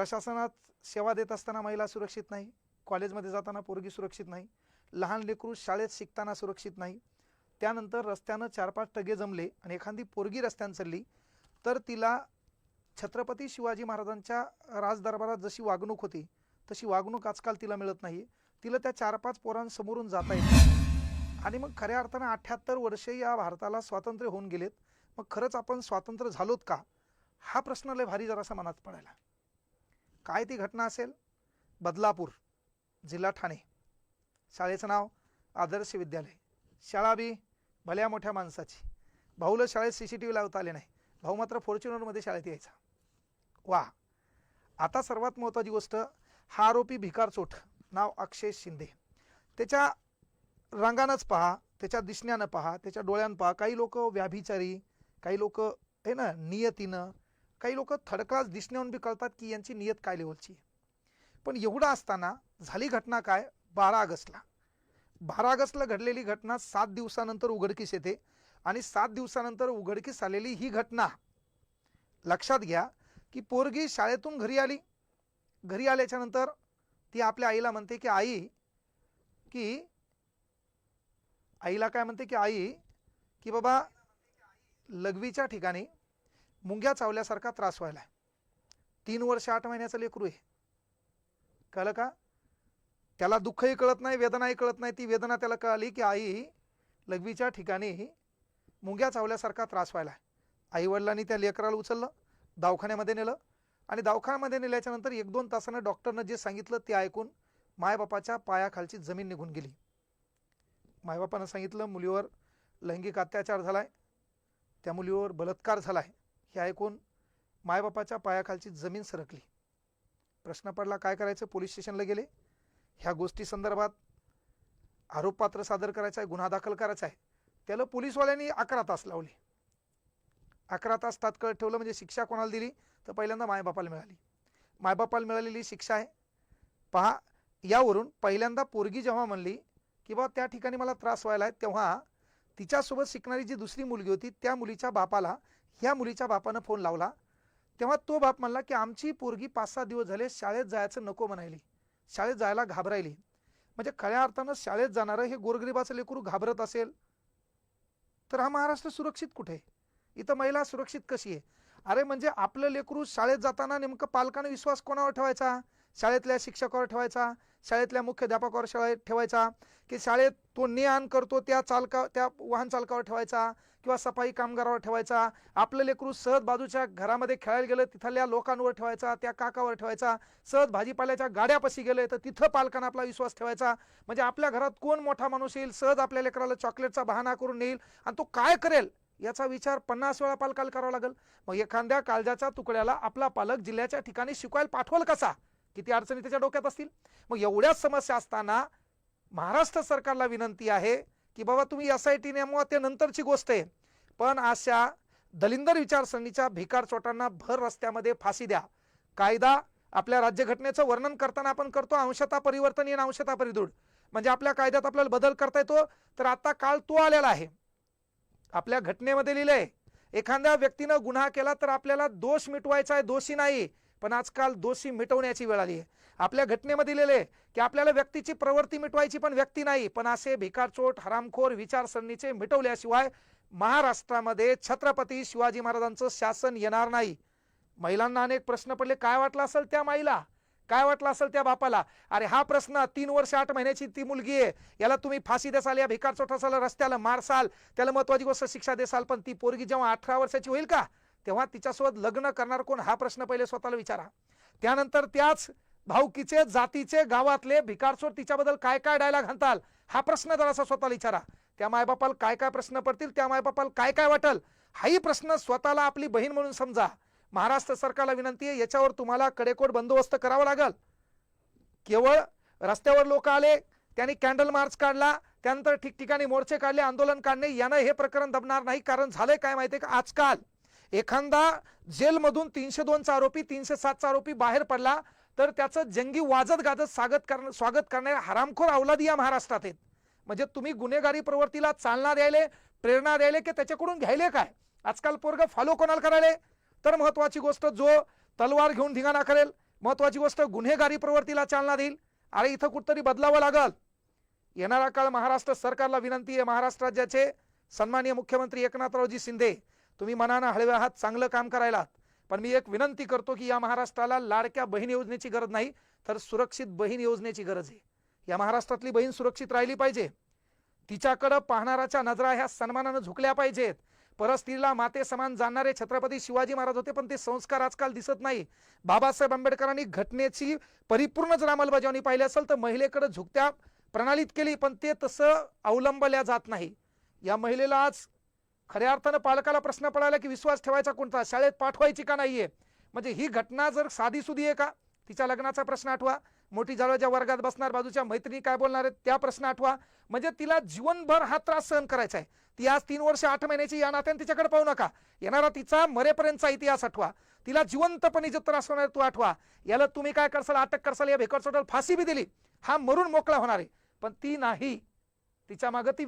प्रशासनात सेवा देत असताना महिला सुरक्षित नाही. कॉलेजमध्ये जाताना पोरगी सुरक्षित नाही. लहान लेकरू शाळेत शिकताना सुरक्षित नाही. त्यानंतर रस्त्यानं चार पाच टगे जमले आणि एखादी पोरगी रस्त्यानं चालली तर तिला छत्रपती शिवाजी महाराजांच्या राजदरबारात जशी वागणूक होती तशी वागणूक आजकाल तिला मिळत नाही तिला त्या चार पाच पोरांसमोरून जाता येत आणि मग खऱ्या अर्थानं अठ्ठ्याहत्तर वर्षे या भारताला स्वातंत्र्य होऊन गेलेत. मग खरंच आपण स्वातंत्र्य झालोत का? हा प्रश्न लय भारी जरासा मनात पडायला. काय ती घटना असेल? बदलापूर जिल्हा ठाणे. शाळेचं नाव आदर्श विद्यालय. शाळा बी भल्या मोठ्या माणसाची. भाऊला शाळेत सी सी टी व्ही लावता आले नाही. भाऊ मात्र फॉर्च्युनरमध्ये शाळेत यायचा. वा. आता सर्वात महत्त्वाची गोष्ट हा आरोपी भिकार चोट नाव अक्षय शिंदे. त्याच्या रंगानंच पहा त्याच्या दिसण्यानं पहा त्याच्या डोळ्यानं पहा. काही लोक व्याभिचारी काही लोक आहे ना नियतीनं काही लोक थर्ड क्लास दिसण्याहून बी कळतात की यांची नियत काय लेवलची आहे. पण एवढं असताना झाली घटना काय? बारा ऑगस्टला. बारा ऑगस्टला घडलेली घटना सात दिवसानंतर उघडकीस येते आणि सात दिवसानंतर उघडकीस आलेली ही घटना लक्षात घ्या की पोरगी शाळेतून घरी आली. घरी आल्याच्यानंतर ती आपल्या आईला म्हणते की आई की आईला काय म्हणते की आई की बाबा लघवीच्या ठिकाणी मुंग्या चावल्यासारखा त्रास व्हायला तीन वर्ष आठ महिन्याचं लेकरू आहे. कळलं का? त्याला दुःखही कळत नाही वेदनाही कळत नाही. ती वेदना त्याला कळाली की आई लघवीच्या ठिकाणी मुंग्या चावल्यासारखा त्रास व्हायला आईवडिलांनी त्या लेकराला उचललं दवाखान्यामध्ये नेलं आणि दवाखान्यामध्ये नेल्याच्यानंतर एक दोन तासानं डॉक्टरनं जे सांगितलं ते ऐकून मायबापाच्या पायाखालची जमीन निघून गेली. मायबापानं सांगितलं मुलीवर लैंगिक अत्याचार झालाय. त्या मुलीवर बलात्कार झालाय. हे ऐकून मायबापाच्या पायाखालची जमीन सरकली. प्रश्न पडला काय करायचं? पोलीस स्टेशनला गेले. ह्या गोष्टी संदर्भात आरोपपात्र सादर करायचा आहे गुन्हा दाखल करायचा आहे. त्याला पोलीसवाल्यांनी अकरा तास लावले. अकरा तास तात्काळ ठेवलं म्हणजे शिक्षा कोणाला दिली? तर पहिल्यांदा मायबापाला मिळाली. मायबापाला मिळालेली शिक्षा आहे. पहा यावरून पहिल्यांदा पोरगी जेव्हा म्हणली की बा त्या ठिकाणी मला त्रास व्हायला आहे तेव्हा तिच्यासोबत शिकणारी जी दुसरी मुलगी होती त्या मुलीच्या बापाला ह्या मुलीच्या बापानं फोन लावला. तेव्हा तो बाप म्हणला की आमची पोरगी पाच सहा दिवस झाले शाळेत जायचं नको म्हणायली. शाळेत जायला घाबरायली. म्हणजे खऱ्या अर्थानं शाळेत जाणारं हे गोरगरिबाचं लेकरू घाबरत असेल तर हा महाराष्ट्र सुरक्षित कुठे? इथं महिला सुरक्षित कशी आहे? अरे म्हणजे आपलं लेकरू शाळेत जाताना नेमकं पालकानं विश्वास कोणावर ठेवायचा? शाळेतल्या शिक्षकावर ठेवायचा शाळेतल्या मुख्याध्यापकावर शाळेत ठेवायचा की शाळेत तो ने आण करतो त्या चालका त्या वाहन चालकावर ठेवायचा किंवा सफाई कामगारावर ठेवायचा. आपलं लेकरू सहज बाजूच्या घरामध्ये खेळायला गेलं तिथल्या लोकांवर ठेवायचा त्या काकावर ठेवायचा. सहज भाजीपाल्याच्या गाड्यापाशी गेले तर तिथं पालकांना आपला विश्वास ठेवायचा. म्हणजे आपल्या घरात कोण मोठा माणूस येईल सहज आपल्या लेकराला चॉकलेटचा बहाणा करून नेईल आणि तो काय करेल याचा विचार पन्नास वेळा पालकाला करावा लागेल. मग एखाद्या काळजाच्या तुकड्याला आपला पालक जिल्ह्याच्या ठिकाणी शिकवायला पाठवल कसा? किती अडचणी त्याच्या डोक्यात असतील? मग एवढ्याच समस्या असताना महाराष्ट्र सरकारला विनंती आहे की बाबा तुम्ही एस आय टी नेमवा ते नंतरची गोष्ट आहे. पण अशा दलिंदर विचारसरणीच्या भिकार चोटांना भर रस्त्यामध्ये फाशी द्या. कायदा आपल्या राज्यघटनेचं वर्णन करताना आपण करतो अंशता परिवर्तन येणं अंशता परिदृढ. म्हणजे आपल्या कायद्यात आपल्याला बदल करता येतो तर आता काळ तो आलेला आहे. आपल्या घटनेमध्ये लिहिलंय एखाद्या व्यक्तीनं गुन्हा केला तर आपल्याला दोष मिटवायचा आहे दोषी नाही. पण आजकाल दोषी मिटवण्याची वेळ आली आहे. आपल्या घटनेमध्ये लिहिले की आपल्याला व्यक्तीची प्रवृत्ती मिटवायची पण व्यक्ती नाही पण असे भिकारचोट हरामखोर विचारसरणीचे मिटवल्याशिवाय महाराष्ट्रामध्ये छत्रपती शिवाजी महाराजांचं शासन येणार नाही. महिलांना अनेक प्रश्न पडले. काय वाटलं असेल त्या माईला? काय वाटलं असेल त्या बापाला? अरे हा प्रश्न तीन वर्ष आठ महिन्याची ती मुलगी आहे. याला तुम्ही फाशी देसाल या भिकार चोटासाल रस्त्याला मारसाल त्याला महत्वाची गोष्ट शिक्षा देसाल पण ती पोरगी जेव्हा अठरा वर्षाची होईल का? तेव्हा तिच्यासोबत लग्न करणार कोण हा प्रश्न पहिले स्वतःला विचारा. त्यानंतर त्याच भाऊकीचे जातीचे गावातले भिकारसोर तिच्याबद्दल काय काय डायलॉग घालताल हा प्रश्न जरासा स्वतःला विचारा. त्या मायबापाला काय काय प्रश्न पडतील त्या मायबापाला काय काय वाटेल हाही प्रश्न स्वतःला आपली बहीण म्हणून समजा. महाराष्ट्र सरकारला विनंती आहे याच्यावर तुम्हाला कडेकोट बंदोबस्त करावा लागल. केवळ रस्त्यावर लोक आले त्यांनी कॅन्डल मार्च काढला त्यानंतर ठिकठिकाणी मोर्चे काढले आंदोलन काढणे यानं हे प्रकरण दबणार नाही. कारण झालंय काय माहितीये का? आजकाल. एखादा जेलमधून तीनशे दोनचा आरोपी तीनशे सातचा आरोपी बाहेर पडला तर त्याचं जंगी वाजत गाजत स्वागत कर स्वागत करणारे हरामखोर अवलादी या महाराष्ट्रात आहेत. म्हणजे तुम्ही गुन्हेगारी प्रवृत्तीला चालना द्यायले प्रेरणा द्यायले की त्याच्याकडून घ्यायले काय? आजकाल पोरग फॉलो कोणाला करायले? तर महत्वाची गोष्ट जो तलवार घेऊन धिंगाणा करेल महत्वाची गोष्ट गुन्हेगारी प्रवृत्तीला चालना देईल. अरे इथं कुठतरी बदलावं लागल. येणारा काळ महाराष्ट्र सरकारला विनंती आहे महाराष्ट्र राज्याचे सन्माननीय मुख्यमंत्री एकनाथरावजी शिंदे तुम्ही मनानं हळव्या आहात चांगलं काम करायला पण मी एक विनंती करतो की या महाराष्ट्राला लाडक्या बहीण योजनेची गरज नाही तर सुरक्षित बहीण योजनेची गरज आहे. या महाराष्ट्रातली बहीण सुरक्षित राहिली पाहिजे. तिच्याकडं पाहणाराच्या नजरा ह्या सन्मानानं झुकल्या पाहिजेत. परस्त्रीला माते समान जाणणारे छत्रपती शिवाजी महाराज होते पण ते संस्कार आजकाल दिसत नाही. बाबासाहेब आंबेडकरांनी घटनेची परिपूर्ण जर अंमलबजावणी पाहिली असेल तर महिलेकडे झुकत्या प्रणालीत केली पण ते तसं अवलंबल्या जात नाही. या महिलेला आज खऱ्या अर्थानं पालकाला प्रश्न पडायला की विश्वास ठेवायचा कोणता? शाळेत पाठवायची का नाहीये? म्हणजे ही घटना जर साधी सुधी आहे का? तिच्या लग्नाचा प्रश्न आठवा. मोठी जाळ्याच्या वर्गात बसणार बाजूच्या मैत्रिणी काय बोलणार आहेत त्या प्रश्न आठवा. म्हणजे तिला जीवनभर हा त्रास सहन करायचा आहे. ती आज तीन वर्ष आठ महिन्याची या नात्याने तिच्याकडे पाहू नका. येणारा तिचा मरेपर्यंतचा इतिहास आठवा. तिला जिवंतपणे जो त्रास होणार तो आठवा. याला तुम्ही काय करसाल? अटक करसाल? या भेकर फाशी बी दिली. हा मरून मोकळा होणार आहे. पण ती नाही. तिच्यामागे ती